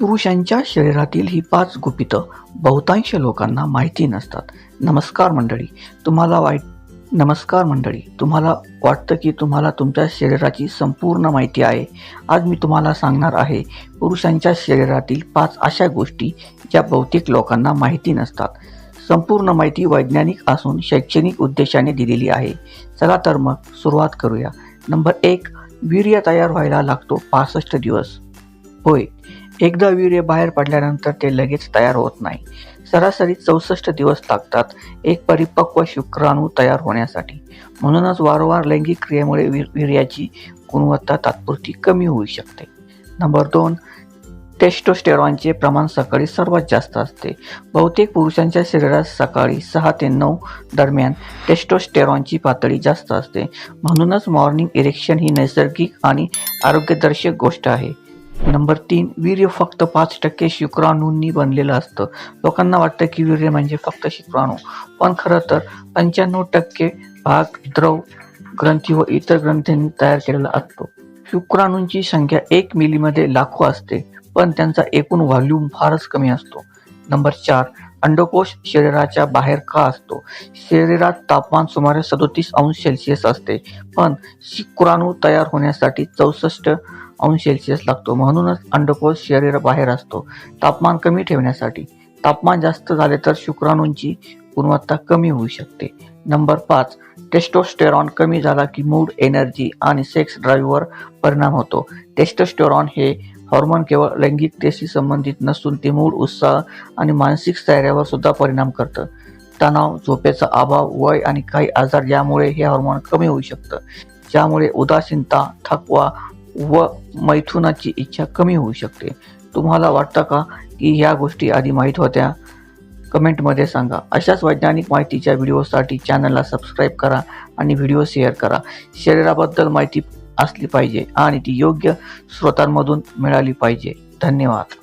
पुरुषांच्या शरीरातील ही पाच गुपितं बहुतांश लोकांना माहिती नसतात. नमस्कार मंडळी तुम्हाला वाईट नमस्कार मंडळी तुम्हाला वाटतं की तुम्हाला तुमच्या शरीराची संपूर्ण माहिती आहे. आज मी तुम्हाला सांगणार आहे पुरुषांच्या शरीरातील पाच अशा गोष्टी ज्या बहुतेक लोकांना माहिती नसतात. संपूर्ण माहिती वैज्ञानिक असून शैक्षणिक उद्देशाने दिलेली आहे. चला तर मग सुरुवात करूया. नंबर एक वीर्य तयार व्हायला लागतो पासष्ट दिवस. होय एकदा वीर्य बाहेर पडल्यानंतर ते लगेच तयार होत नाही. सरासरी चौसष्ट दिवस लागतात एक परिपक्व शुक्राणू तयार होण्यासाठी. म्हणूनच वारंवार लैंगिक क्रियेमुळे वीर्याची गुणवत्ता तात्पुरती कमी होऊ शकते. नंबर दोन टेस्टोस्टेरॉनचे प्रमाण सकाळी सर्वात जास्त असते. बहुतेक पुरुषांच्या शरीरात सकाळी सहा ते नऊ दरम्यान टेस्टोस्टेरॉनची पातळी जास्त असते. म्हणूनच मॉर्निंग इरेक्शन ही नैसर्गिक आणि आरोग्यदर्शक गोष्ट आहे. नंबर तीन वीर्य फक्त पाच टक्के शुक्राणूंनी बनलेलं असतं. लोकांना वाटतं की वीर्य म्हणजे फक्त शुक्राणू. पण खरं तर पंच्याण्णव टक्के भाग द्रव ग्रंथी व इतर ग्रंथींनी तयार केलेला असतो. शुक्राणूंची संख्या एक मिलीमध्ये लाखो असते पण त्यांचा एकूण व्हॉल्यूम फारच कमी असतो. नंबर चार अंडकोश शरीराच्या बाहेर का असतो. शरीरात तापमान सुमारे सदोतीस अंश सेल्सिअस असते. पण शुक्राणू तयार होण्यासाठी चौसष्ट अंश सेल्सिअस लागतो. म्हणूनच अंडकोश शरीर बाहेर असतो. तापमान कमी ठेवण्यासाठी. तापमान जास्त झाले तर शुक्राणूंची गुणवत्ता कमी होऊ शकते. नंबर पाच टेस्टोस्टेरॉन कमी झाला की मूड एनर्जी आणि सेक्स ड्राईव्हवर परिणाम होतो. टेस्टोस्टेरॉन हे हॉर्मोन केवळ लैंगिकतेशी संबंधित नसून ते मूळ उत्साह आणि मानसिक स्थैर्यावर सुद्धा परिणाम करतं. तणाव झोपेचा अभाव वय आणि काही आजार यामुळे हे हॉर्मोन कमी होऊ शकतं. ज्यामुळे उदासीनता थकवा व मैथुनाची इच्छा कमी होऊ शकते. तुम्हाला वाटतं का की ह्या गोष्टी आधी माहीत होत्या? कमेंटमध्ये सांगा. अशाच वैज्ञानिक माहितीच्या व्हिडिओसाठी चॅनलला सबस्क्राईब करा आणि व्हिडिओ शेअर करा. शरीराबद्दल माहिती असली पाहिजे आणि ती योग्य स्रोतांमधून मिळाली पाहिजे. धन्यवाद.